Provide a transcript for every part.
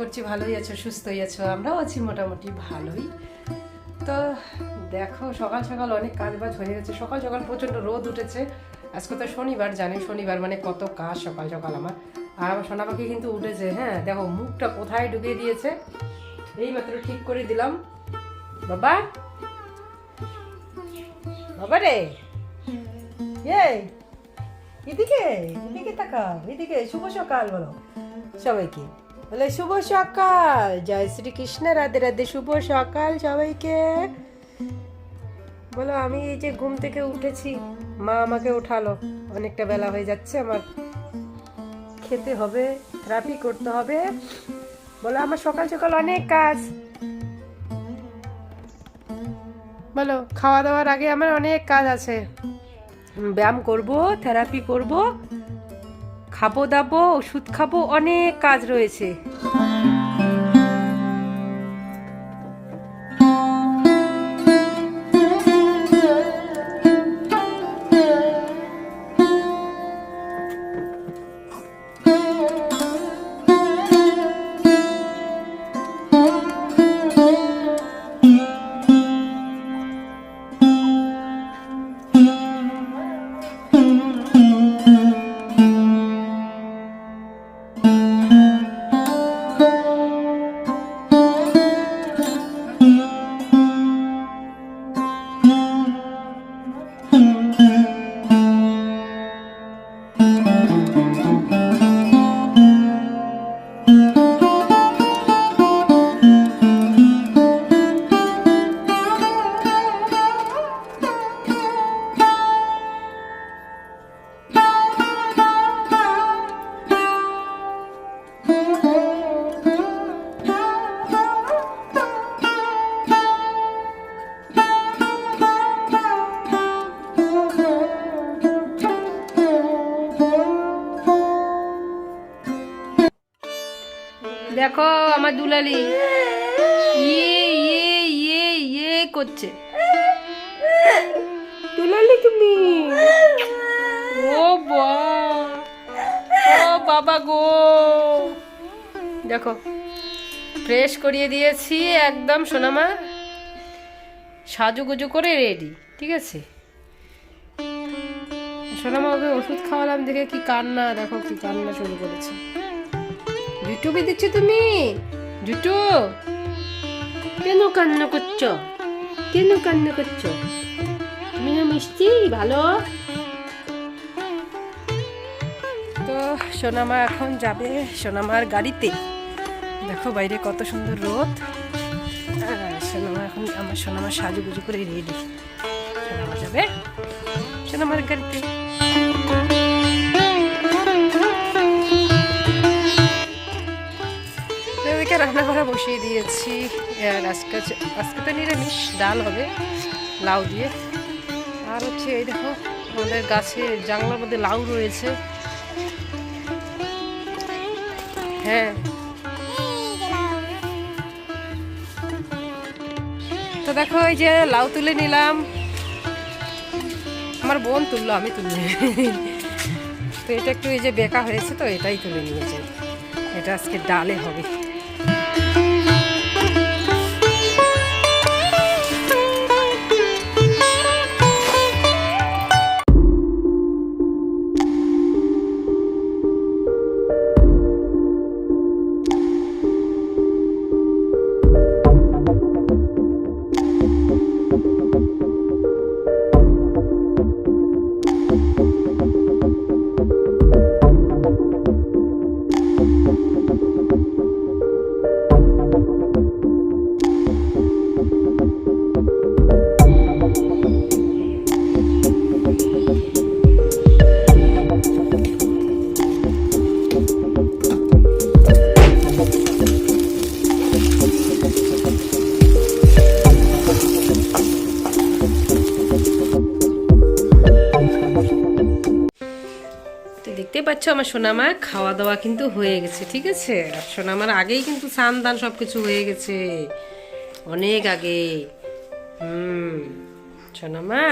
করছি ভালোই আছো, সুস্থই আছো। আমরাও আছি মোটামুটি ভালোই। তো দেখো, সকাল সকাল অনেক কাজ বাজ হয়ে গেছে। সকাল সকাল প্রচণ্ড রোদ উঠেছে। আজকে তো শনিবার, জানি শনিবার মানে কত কাজ সকাল সকাল আমার। আর আমার সোনা পাখি কিন্তু উঠেছে হ্যাঁ? দেখো, মুখটা কোথায় ডুবিয়ে দিয়েছে? এই মাত্র ঠিক করে দিলাম। বাবা? বাবা রে? এদিকে এদিকে তাকাও, এদিকে, শুভ সকাল বলো। সবাইকে। বলে, শুভ সকাল। জয় শ্রী কৃষ্ণ রাধে রাধে, শুভ সকাল সবাইকে। বলো, আমি এই যে ঘুম থেকে উঠেছি, মা আমাকে উঠালো অনেকটা বেলা হয়ে যাচ্ছে, আমার খেতে হবে থেরাপি করতে হবে। বলো, আমার সকাল সকাল অনেক কাজ। বলো, খাওয়া দাওয়ার আগে আমার অনেক কাজ আছে। ব্যায়াম করব, থেরাপি করব খাব দাবো ওষুধ খাব অনেক কাজ রয়েছে। আমার দুলালি। ইয়ে ইয়ে ইয়ে ইয়ে করছে। দুলালি তুমি? ও বা ও বাবা গো। দেখো ফ্রেশ করিয়ে দিয়েছি একদম সোনামা। সাজুগুজু করে রেডি ঠিক আছে? সোনামা ওকে ওষুধ খাওয়ালাম দেখে কি কান্না দেখো কি কান্না শুরু করেছে। জুটু দিচ্ছ তুমি? জুটু কেন কান্না করছ কেন কান্না করছ তুমি না মিষ্টি ভালো তো সোনামা এখন যাবে সোনামার গাড়িতে। দেখো বাইরে কত সুন্দর রোদ। সোনামা, এখন আমার সোনামা সাজুগুজু করে রেডি সোনামা যাবে? সোনামার গাড়িতে। এদিকে রান্না করা বসিয়ে দিয়েছি। আর আজকে আজকে তো নিরামিষ, ডাল হবে, লাউ দিয়ে। আর হচ্ছে এই দেখো, আমাদের গাছে জানলার মধ্যে লাউ রয়েছে। হ্যাঁ। তো দেখো, এই যে লাউ তুলে নিলাম। আমার বোন তুললো, আমি তুললি তো এটা একটু এই যে বেকা হয়েছে, তো এটাই তুলে নিয়েছে। এটা আজকে ডালে হবে। পাচ্ছ আমার সোনামা খাওয়া দাওয়া কিন্তু হয়ে গেছে, ঠিক আছে? সোনামার আগেই কিন্তু স্নান দান সব কিছু হয়ে গেছে। অনেক আগে। হুম, সোনামা।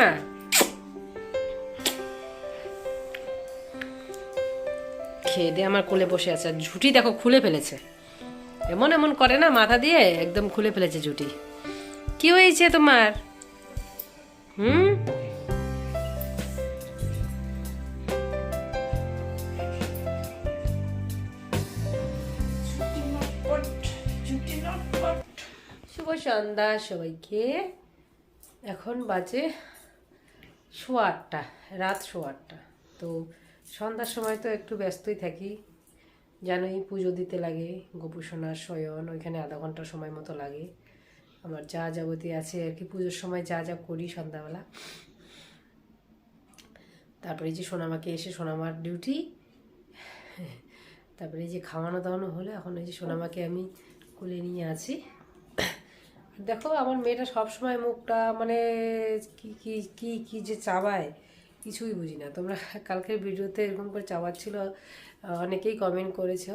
খেয়ে দিয়ে আমার কোলে বসে আছে। আর ঝুটি দেখো, খুলে ফেলেছে। এমন এমন করে না মাথা দিয়ে, একদম খুলে ফেলেছে ঝুটি। কি হয়েছে তোমার? হুম? সন্ধ্যা সবাইকে। এখন বাজে সোয়া আটটা, রাত সোয়া আটটা। তো সন্ধ্যার সময় তো একটু ব্যস্তই থাকি। জানোই পুজো দিতে লাগে গোপুসোনার শয়ন ওইখানে আধা ঘণ্টা সময় মতো লাগে। আমার যা যাবতীয় আছে আর কি, পুজোর সময় যা যা করি সন্ধ্যাবেলা। তারপরে যে সোনামাকে এসে সোনামার ডিউটি। তারপরে যে খাওয়ানো দাওয়ানো হলো, এখন এই যে সোনামাকে আমি কোলে নিয়ে আছি। দেখো, আমার মেয়েটা সবসময় মুখটা মানে কি কি কি কি যে চাবায়, কিছুই বুঝি না। তোমরা কালকের ভিডিওতে এরকম করে চাওয়াচ্ছিল, অনেকেই কমেন্ট করেছ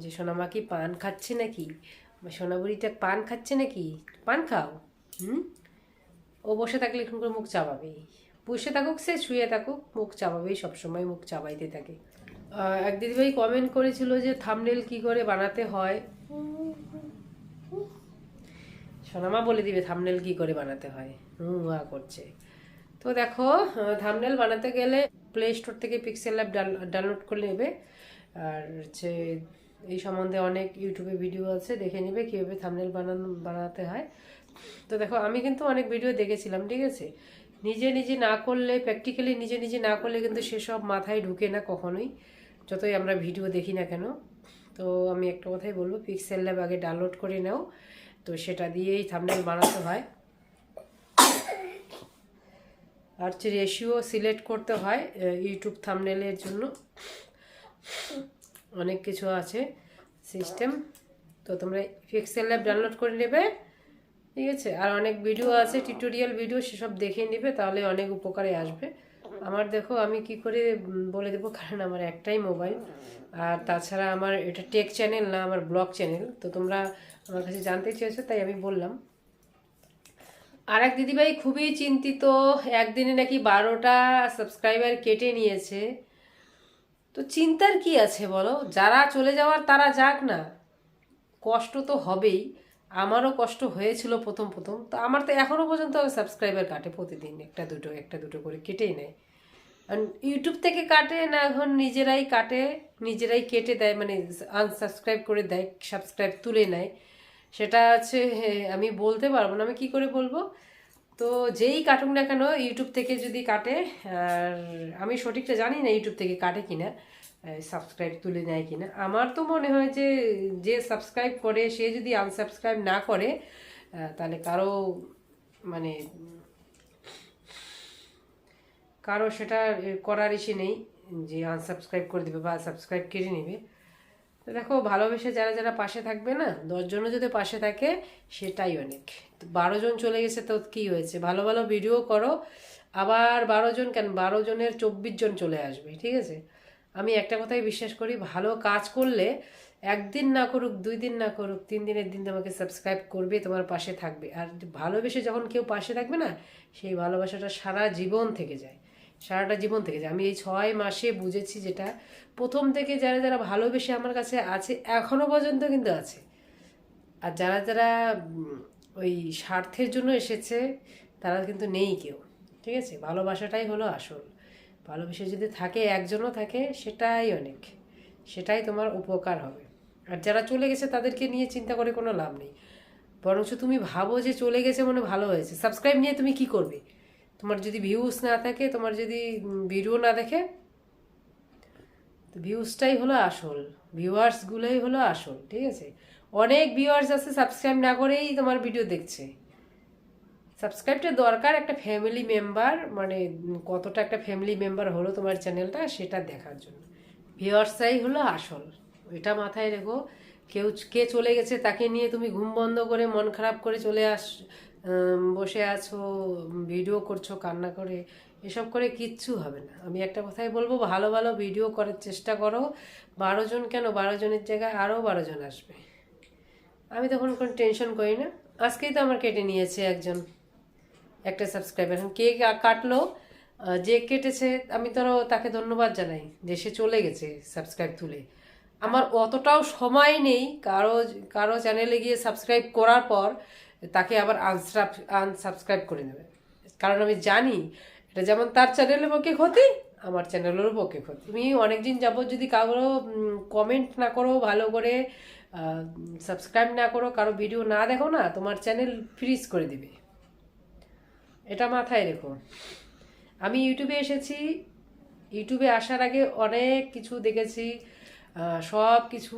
যে সোনামা কি পান খাচ্ছে নাকি? বা সোনাবুড়িটা পান খাচ্ছে নাকি? পান খাও, হুম? ও বসে থাকলে এরকম করে মুখ চাবাবেই। বসে থাকুক, সে শুয়ে থাকুক, মুখ চাবাবেই, সবসময় মুখ চাবাইতে থাকে। এক দিদিভাই কমেন্ট করেছিল যে থামনেল কি করে বানাতে হয়? সোনামা বলে দিবে থামনেল কি করে বানাতে হয়। হুম হা করছে। তো দেখো থামনেল বানাতে গেলে প্লে স্টোর থেকে পিক্সেল অ্যাপ ডাউনলোড করে নেবে। আর হচ্ছে এই সম্বন্ধে অনেক ইউটিউবে ভিডিও আছে, দেখে নেবে কীভাবে থামনেল বানানো, বানাতে হয়। তো দেখো, আমি কিন্তু অনেক ভিডিও দেখেছিলাম, ঠিক আছে? নিজে নিজে না করলে প্র্যাকটিক্যালি নিজে নিজে না করলে কিন্তু সেসব মাথায় ঢুকে না কখনোই, যতই আমরা ভিডিও দেখি না কেন। তো আমি একটা কথাই বলব পিক্সেল ল্যাব আগে ডাউনলোড করে নাও। তো সেটা দিয়েই থামনেল বানাতে হয়। আর হচ্ছে রেশিও সিলেক্ট করতে হয় ইউটিউব থামনেলের জন্য। অনেক কিছু আছে সিস্টেম। তো তোমরা পিক্সেল ল্যাব ডাউনলোড করে নেবে, ঠিক আছে? আর অনেক ভিডিও আছে টিউটোরিয়াল ভিডিও সেসব দেখে নেবে, তাহলে অনেক উপকারে আসবে। আমার দেখো, আমি কি করে বলে দেবো? কারণ আমার একটাই মোবাইল। আর তাছাড়া আমার এটা টেক চ্যানেল না, আমার ব্লগ চ্যানেল। তো তোমরা আমার কাছে জানতে চেয়েছো, তাই আমি বললাম। আর এক দিদিভাই খুবই চিন্তিত, একদিনে নাকি বারোটা সাবস্ক্রাইবার কেটে নিয়েছে। তো চিন্তার কি আছে বলো? যারা চলে যাওয়ার তারা যাক না। কষ্ট তো হবেই। আমারও কষ্ট হয়েছিল প্রথম প্রথম। তো আমার তো এখনও পর্যন্ত সাবস্ক্রাইবার কাটে প্রতিদিন। একটা দুটো একটা দুটো করে কেটেই নেয়। ইউটিউব থেকে কাটে না এখন নিজেরাই কাটে, নিজেরাই কেটে দেয় মানে আনসাবস্ক্রাইব করে দেয় সাবস্ক্রাইব তুলে নেয়। সেটা হচ্ছে আমি বলতে পারব না, আমি কি করে বলব? তো যেই কাটুক না কেন ইউটিউব থেকে যদি কাটে, আর আমি সঠিকটা জানি না ইউটিউব থেকে কাটে কিনা সাবস্ক্রাইব তুলে নেয় কিনা। আমার তো মনে হয় যে যে সাবস্ক্রাইব করে, সে যদি আনসাবস্ক্রাইব না করে তাহলে কারও মানে কারও সেটা করার ইসে নেই যে আনসাবস্ক্রাইব করে দেবে বা সাবস্ক্রাইব কেড়ে নেবে। তো দেখো, ভালোবেসে যারা যারা পাশে থাকবে না দশজনও যদি পাশে থাকে, সেটাই অনেক। বারো জন চলে গেছে তো কি হয়েছে? ভালো ভালো ভিডিও করো। আবার বারো জন কেন? বারো জনের চব্বিশ জন চলে আসবে, ঠিক আছে? আমি একটা কথাই বিশ্বাস করি, ভালো কাজ করলে একদিন না করুক, দুই দিন না করুক, তিন দিনের দিন তোমাকে সাবস্ক্রাইব করবে, তোমার পাশে থাকবে। আর ভালোবেসে যখন কেউ পাশে থাকবে না, সেই ভালোবাসাটা সারা জীবন থেকে যায়। সারাটা জীবন থেকে আমি এই ছয় মাসে বুঝেছি যেটা। প্রথম থেকে যারা যারা ভালোবেসে আমার কাছে আছে এখনও পর্যন্ত কিন্তু আছে। আর যারা যারা ওই স্বার্থের জন্য এসেছে, তারা কিন্তু নেই কেউ। ঠিক আছে? ভালোবাসাটাই হলো আসল। ভালোবেসে যদি থাকে, একজনও থাকে, সেটাই অনেক। সেটাই তোমার উপকার হবে। আর যারা চলে গেছে, তাদেরকে নিয়ে চিন্তা করে কোনো লাভ নেই। বরঞ্চ তুমি ভাবো যে চলে গেছে মনে ভালো হয়েছে। সাবস্ক্রাইব নিয়ে তুমি কি করবে? তোমার যদি ভিউস না থাকে, তোমার যদি ভিডিও না দেখে, তো ভিউজটাই হলো আসল ভিউয়ার্সগুলোই হলো আসল, ঠিক আছে? অনেক ভিউয়ার্স আছে সাবস্ক্রাইব না করেই তোমার ভিডিও দেখছে। সাবস্ক্রাইবটা দরকার একটা ফ্যামিলি মেম্বার মানে কতটা একটা ফ্যামিলি মেম্বার হলো তোমার চ্যানেলটা সেটা দেখার জন্য। ভিউয়ার্সটাই হলো আসল। এটা মাথায় রেখো, কেউ, কে চলে গেছে তাকে নিয়ে তুমি ঘুম বন্ধ করে, মন খারাপ করে চলে আস বসে আছো ভিডিও করছ, কান্না করে, এসব করে কিচ্ছু হবে না। আমি একটা কথাই বলব, ভালো ভালো ভিডিও করার চেষ্টা করো। বারো জন কেন? বারো জনের জায়গায় আরও বারো জন আসবে। আমি তখন কোনো টেনশন করি না। আজকেই তো আমার কেটে নিয়েছে একজন, একটা সাবস্ক্রাইবার এখন কে কাটলো? যে কেটেছে, আমি তো তাকে ধন্যবাদ জানাই যে সে চলে গেছে সাবস্ক্রাইব তুলে। আমার অতটাও সময় নেই কারও কারও চ্যানেলে গিয়ে সাবস্ক্রাইব করার পর তাকে আবার আনসাব আনসাবস্ক্রাইব করে নেবে। কারণ আমি জানি, এটা যেমন তার চ্যানেলের পক্ষে ক্ষতি, আমার চ্যানেলেরও পক্ষে ক্ষতি। তুমি অনেকদিন যাবত যদি কারও কমেন্ট না করো, ভালো করে সাবস্ক্রাইব না করো, কারও ভিডিও না দেখো না, তোমার চ্যানেল ফ্রিজ করে দিবে। এটা মাথায় রেখো। আমি ইউটিউবে এসেছি। ইউটিউবে আসার আগে অনেক কিছু দেখেছি। সব কিছু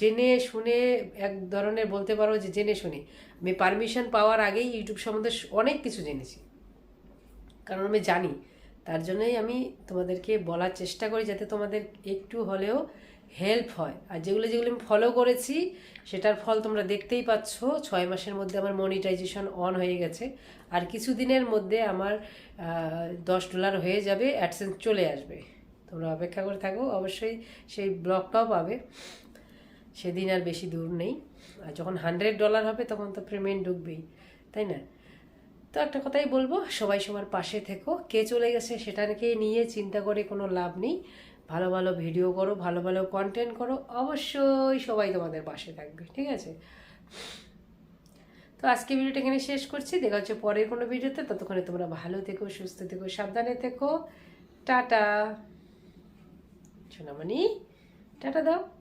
জেনে শুনে এক ধরনের বলতে পারো যে জেনে শুনে। আমি পারমিশন পাওয়ার আগেই ইউটিউব সম্বন্ধে অনেক কিছু জেনেছি। কারণ আমি জানি, তার জন্যই আমি তোমাদেরকে বলার চেষ্টা করি যাতে তোমাদের একটু হলেও হেল্প হয়। আর যেগুলো যেগুলো আমি ফলো করেছি, সেটার ফল তোমরা দেখতেই পাচ্ছ। ছয় মাসের মধ্যে আমার মনিটাইজেশন অন হয়ে গেছে। আর কিছু দিনের মধ্যে আমার দশ ডলার হয়ে যাবে অ্যাডসেন্স চলে আসবে। তোমরা অপেক্ষা করে থাকো, অবশ্যই সেই ব্লগটাও পাবে। সেদিন আর বেশি দূর নেই। আর যখন হান্ড্রেড ডলার হবে, তখন তো পেমেন্ট ঢুকবেই, তাই না? তো একটা কথাই বলব, সবাই সবার পাশে থেকো। কে চলে গেছে সেটাকে নিয়ে চিন্তা করে কোনো লাভ নেই। ভালো ভালো ভিডিও করো, ভালো ভালো কন্টেন্ট করো, অবশ্যই সবাই তোমাদের পাশে থাকবে, ঠিক আছে? তো আজকে ভিডিওটা এখানে শেষ করছি। দেখা হচ্ছে পরের কোনো ভিডিওতে ততক্ষণে তোমরা ভালো থেকো, সুস্থ থেকো, সাবধানে থেকো। টাটা! সোনামণি। টাটা দাও।